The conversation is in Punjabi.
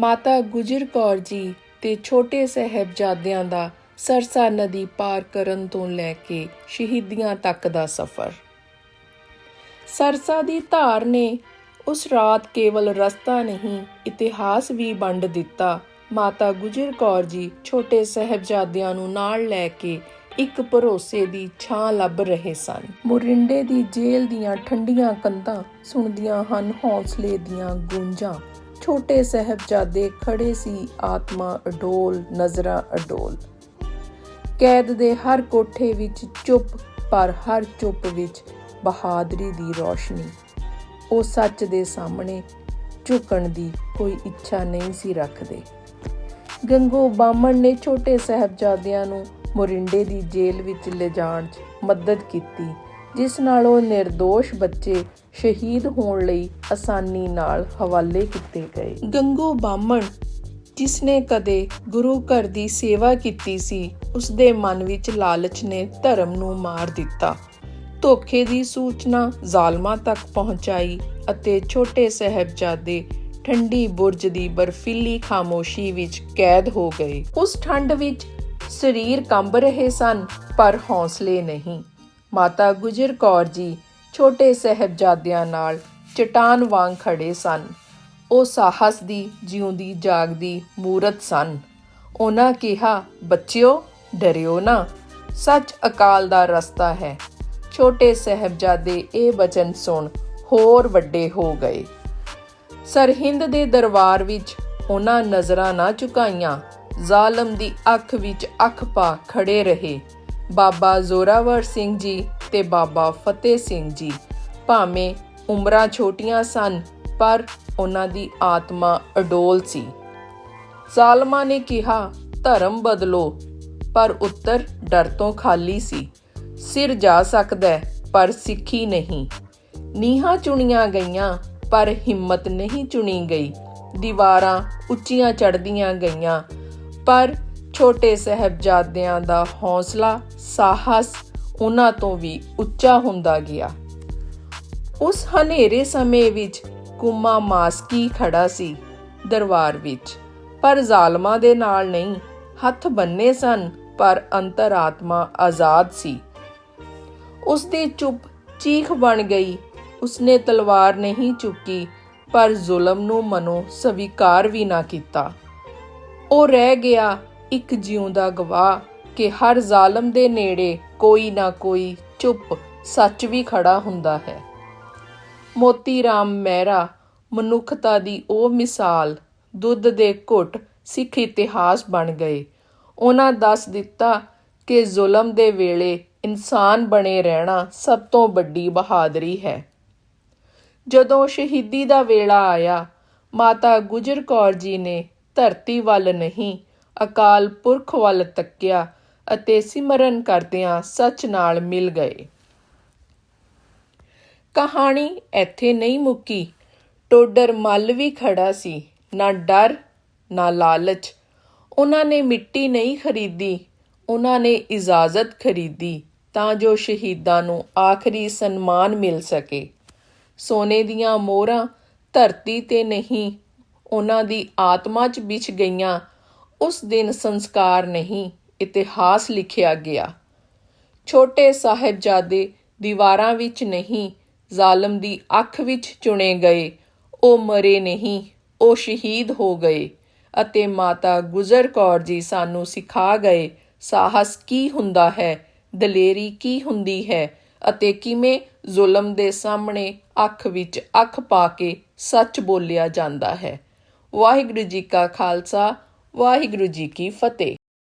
ਮਾਤਾ ਗੁਜਰ ਕੌਰ ਜੀ ਤੇ ਛੋਟੇ ਸਾਹਿਬਜ਼ਾਦਿਆਂ ਦਾ ਸਰਸਾ ਨਦੀ ਪਾਰ ਕਰਨ ਤੋਂ ਲੈ ਕੇ ਸ਼ਹੀਦੀਆਂ ਤੱਕ ਦਾ ਸਫ਼ਰ। ਸਰਸਾ ਦੀ ਧਾਰ ਨੇ ਉਸ ਰਾਤ ਕੇਵਲ ਰਸਤਾ ਨਹੀਂ, ਇਤਿਹਾਸ ਵੀ ਵੰਡ ਦਿੱਤਾ। ਮਾਤਾ ਗੁਜਰ ਕੌਰ ਜੀ ਛੋਟੇ ਸਾਹਿਬਜ਼ਾਦਿਆਂ ਨੂੰ ਨਾਲ ਲੈ ਕੇ ਇੱਕ ਭਰੋਸੇ ਦੀ ਛਾਂ ਲੱਭ ਰਹੇ ਸਨ। ਮੁਰਿੰਡੇ ਦੀ ਜੇਲ੍ਹ ਦੀਆਂ ਠੰਡੀਆਂ ਕੰਧਾਂ ਸੁਣਦੀਆਂ ਹਨ, ਹੌਸਲੇ ਦੀਆਂ ਗੂੰਜਾਂ। ਛੋਟੇ ਸਾਹਿਬਜ਼ਾਦੇ ਖੜੇ ਸੀ ਆਤਮਾ ਅਡੋਲ, ਨਜ਼ਰਾਂ ਅਡੋਲ। ਕੈਦ ਦੇ ਹਰ ਕੋਠੇ ਵਿੱਚ ਚੁੱਪ, ਪਰ ਹਰ ਚੁੱਪ ਵਿੱਚ ਬਹਾਦਰੀ ਦੀ ਰੋਸ਼ਨੀ। ਉਹ ਸੱਚ ਦੇ ਸਾਹਮਣੇ ਝੁਕਣ ਦੀ ਕੋਈ ਇੱਛਾ ਨਹੀਂ ਸੀ ਰੱਖਦੇ। ਗੰਗੋ ਬਾਮਣ ਨੇ ਛੋਟੇ ਸਾਹਿਬਜ਼ਾਦਿਆਂ ਨੂੰ ਮੋਰਿੰਡੇ ਦੀ ਜੇਲ੍ਹ ਵਿੱਚ ਲਿਜਾਣ 'ਚ ਮਦਦ ਕੀਤੀ। ਜਿਸ ਨਾਲ ਉਹ નિર્ਦੋਸ਼ ਬੱਚੇ ਸ਼ਹੀਦ ਹੋਣ ਲਈ ਆਸਾਨੀ ਨਾਲ ਹਵਾਲੇ ਕੀਤੇ ਗਏ। ਗੰਗੋ ਬਾਮਣ ਜਿਸ ਨੇ ਕਦੇ ਗੁਰੂ ਘਰ ਦੀ ਸੇਵਾ ਕੀਤੀ ਸੀ ਉਸ ਦੇ ਮਨ ਵਿੱਚ ਲਾਲਚ ਨੇ ਧਰਮ ਨੂੰ ਮਾਰ ਦਿੱਤਾ। ਧੋਖੇ ਦੀ ਸੂਚਨਾ ਜ਼ਾਲਮਾਂ ਤੱਕ ਪਹੁੰਚਾਈ ਅਤੇ ਛੋਟੇ ਸਾਹਿਬਜ਼ਾਦੇ ਠੰਡੀ ਬੁਰਜ ਦੀ ਬਰਫੀਲੀ ਖਾਮੋਸ਼ੀ ਵਿੱਚ ਕੈਦ ਹੋ ਗਏ। ਉਸ ਠੰਡ ਵਿੱਚ ਸਰੀਰ ਕੰਬ ਰਹੇ ਸਨ, ਪਰ ਹੌਸਲੇ ਨਹੀਂ। ਮਾਤਾ ਗੁਜਰ ਕੌਰ ਜੀ ਛੋਟੇ ਸਾਹਿਬਜ਼ਾਦਿਆਂ ਨਾਲ ਚਟਾਨ ਵਾਂਗ ਖੜੇ ਸਨ। ਉਹ ਸਾਹਸ ਦੀ ਜਿਉਂਦੀ ਜਾਗਦੀ ਮੂਰਤ ਸਨ। ਉਹਨਾਂ ਕਿਹਾ, ਬੱਚਿਓ, ਡਰਿਓ ਨਾ। ਸੱਚ ਅਕਾਲ ਦਾ ਰਸਤਾ ਹੈ। ਛੋਟੇ ਸਾਹਿਬਜ਼ਾਦੇ ਇਹ ਬਚਨ ਸੁਣ ਹੋਰ ਵੱਡੇ ਹੋ ਗਏ। ਸਰਹਿੰਦ ਦੇ ਦਰਬਾਰ ਵਿੱਚ ਉਹਨਾਂ ਨਜ਼ਰਾਂ ਨਾ ਝੁਕਾਈਆਂ। ਜ਼ਾਲਮ ਦੀ ਅੱਖ ਵਿੱਚ ਅੱਖ ਪਾ ਖੜੇ ਰਹੇ। ਬਾਬਾ ਜ਼ੋਰਾਵਰ ਸਿੰਘ ਜੀ ਤੇ ਬਾਬਾ ਫਤਿਹ ਸਿੰਘ ਜੀ। ਭਾਵੇਂ ਉਮਰਾਂ ਛੋਟੀਆਂ ਸਨ ਪਰ ਉਹਨਾਂ ਦੀ ਆਤਮਾ ਅਡੋਲ ਸੀ। ਸਾਲਮਾ ਨੇ ਕਿਹਾ ਧਰਮ ਬਦਲੋ। ਪਰ ਉੱਤਰ ਡਰ ਤੋਂ ਖਾਲੀ ਸੀ। ਸਿਰ ਜਾ ਸਕਦਾ ਹੈ, ਪਰ ਸਿੱਖੀ ਨਹੀਂ। ਨੀਹਾਂ ਚੁਣੀਆਂ ਗਈਆਂ ਪਰ ਹਿੰਮਤ ਨਹੀਂ ਚੁਣੀ ਗਈ। ਦੀਵਾਰਾਂ ਉੱਚੀਆਂ ਚੜ੍ਹਦੀਆਂ ਗਈਆਂ ਪਰ ਛੋਟੇ ਸਾਹਿਬਜ਼ਾਦਿਆਂ ਦਾ ਹੌਸਲਾ, ਸਾਹਸ ਉਹਨਾਂ ਤੋਂ ਵੀ ਉੱਚਾ ਹੁੰਦਾ ਗਿਆ। ਉਸ ਹਨੇਰੇ ਸਮੇਂ ਵਿੱਚ ਕੁਮਾ ਮਾਸਕੀ ਖੜਾ ਸੀ ਦਰਬਾਰ ਵਿੱਚ? ਪਰ ਜ਼ਾਲਮਾਂ ਦੇ ਨਾਲ ਨਹੀਂ, ਹੱਥ ਬੰਨੇ ਸਨ, ਪਰ ਅੰਤਰਾਤਮਾ ਆਜ਼ਾਦ ਸੀ। ਉਸ ਦੀ ਚੁੱਪ ਚੀਖ ਬਣ ਗਈ। ਉਸਨੇ ਤਲਵਾਰ ਨਹੀਂ ਚੁੱਕੀ, ਪਰ ਜ਼ੁਲਮ ਨੂੰ ਮਨੋ ਸਵੀਕਾਰ ਵੀ ਨਾ ਕੀਤਾ। ਉਹ ਰਹਿ ਗਿਆ ਇੱਕ ਜਿਉਂਦਾ ਗਵਾਹ ਕਿ ਹਰ ਜ਼ਾਲਮ ਦੇ ਨੇੜੇ ਕੋਈ ਨਾ ਕੋਈ ਚੁੱਪ ਸੱਚ ਵੀ ਖੜਾ ਹੁੰਦਾ ਹੈ। ਮੋਤੀ ਰਾਮ ਮਹਿਰਾ ਮਨੁੱਖਤਾ ਦੀ ਉਹ ਮਿਸਾਲ ਦੁੱਧ ਦੇ ਘੁੱਟ ਸਿੱਖ ਇਤਿਹਾਸ ਬਣ ਗਏ। ਉਹਨਾਂ ਦੱਸ ਦਿੱਤਾ ਕਿ ਜ਼ੁਲਮ ਦੇ ਵੇਲੇ ਇਨਸਾਨ ਬਣੇ ਰਹਿਣਾ ਸਭ ਤੋਂ ਵੱਡੀ ਬਹਾਦਰੀ ਹੈ। ਜਦੋਂ ਸ਼ਹੀਦੀ ਦਾ ਵੇਲਾ ਆਇਆ, ਮਾਤਾ ਗੁਜਰ ਕੌਰ ਜੀ ਨੇ ਧਰਤੀ ਵੱਲ ਨਹੀਂ ਅਕਾਲ ਪੁਰਖ ਵੱਲ ਤੱਕਿਆ ਅਤੇ ਸਿਮਰਨ ਕਰਦਿਆਂ ਸੱਚ ਨਾਲ ਮਿਲ ਗਏ। ਕਹਾਣੀ ਇੱਥੇ ਨਹੀਂ ਮੁੱਕੀ। ਟੋਡਰ ਮੱਲ ਵੀ ਖੜਾ ਸੀ। ਨਾ ਡਰ, ਨਾ ਲਾਲਚ। ਉਹਨਾਂ ਨੇ ਮਿੱਟੀ ਨਹੀਂ ਖਰੀਦੀ। ਉਹਨਾਂ ਨੇ ਇਜਾਜ਼ਤ ਖਰੀਦੀ ਤਾਂ ਜੋ ਸ਼ਹੀਦਾਂ ਨੂੰ ਆਖਰੀ ਸਨਮਾਨ ਮਿਲ ਸਕੇ। ਸੋਨੇ ਦੀਆਂ ਮੋਹਰਾਂ ਧਰਤੀ ਤੇ ਨਹੀਂ, ਉਹਨਾਂ ਦੀ ਆਤਮਾ 'ਚ ਵਿਛ ਗਈਆਂ। ਉਸ ਦਿਨ ਸੰਸਕਾਰ ਨਹੀਂ, ਇਤਿਹਾਸ ਲਿਖਿਆ ਗਿਆ। ਛੋਟੇ ਸਾਹਿਬਜ਼ਾਦੇ ਦੀਵਾਰਾਂ ਵਿੱਚ ਨਹੀਂ, ਜ਼ਾਲਮ ਦੀ ਅੱਖ ਵਿੱਚ ਚੁਣੇ ਗਏ। ਉਹ ਮਰੇ ਨਹੀਂ, ਉਹ ਸ਼ਹੀਦ ਹੋ ਗਏ ਅਤੇ ਮਾਤਾ ਗੁਜਰ ਕੌਰ ਜੀ ਸਾਨੂੰ ਸਿਖਾ ਗਏ, ਸਾਹਸ ਕੀ ਹੁੰਦਾ ਹੈ? ਦਲੇਰੀ ਕੀ ਹੁੰਦੀ ਹੈ? ਅਤੇ ਕਿਵੇਂ ਜ਼ੁਲਮ ਦੇ ਸਾਹਮਣੇ ਅੱਖ ਵਿੱਚ ਅੱਖ ਪਾ ਕੇ ਸੱਚ ਬੋਲਿਆ ਜਾਂਦਾ ਹੈ? ਵਾਹਿਗੁਰੂ ਜੀ ਕਾ ਖਾਲਸਾ ਵਾਹਿਗੁਰੂ ਜੀ ਕੀ ਫਤਿਹ।